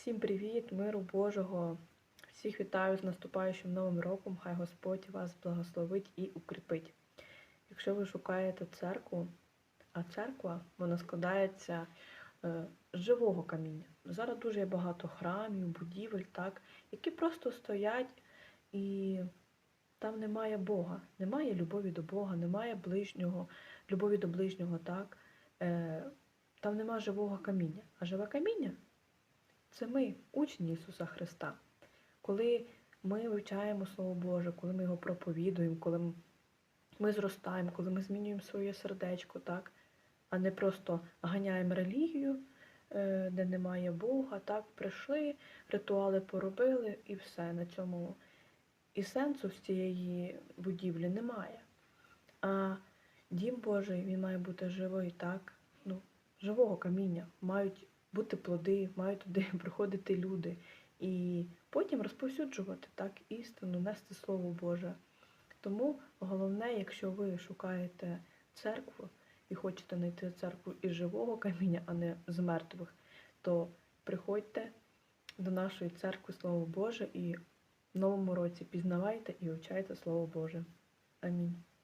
Всім привіт, миру Божого. Всіх вітаю з наступаючим новим роком. Хай Господь вас благословить і укріпить. Якщо ви шукаєте церкву, а церква вона складається е, з живого каміння. Зараз дуже багато храмів, будівель, так, які просто стоять і там немає Бога, немає любові до Бога, немає ближнього, любові до ближнього, так. Е, там немає живого каміння. А живе каміння це ми, учні Ісуса Христа. Коли ми вивчаємо Слово Боже, коли ми його проповідуємо, коли ми зростаємо, коли ми змінюємо своє сердечко, так, а не просто ганяємо релігію, е, де немає Бога, так, прийшли, ритуали поробили і все на цьому. І сенсу з цієї будівлі немає. А дім Божий, він має бути живий, так, ну, живого каміння, мають бути плоди, мають туди приходити люди і потім розповсюджувати так істину, нести Слово Боже. Тому головне, якщо ви шукаєте церкву і хочете знайти церкву із живого каміння, а не з мертвих, то приходьте до нашої церкви Слово Боже і в новому році пізнавайте і вивчайте Слово Боже. Амінь.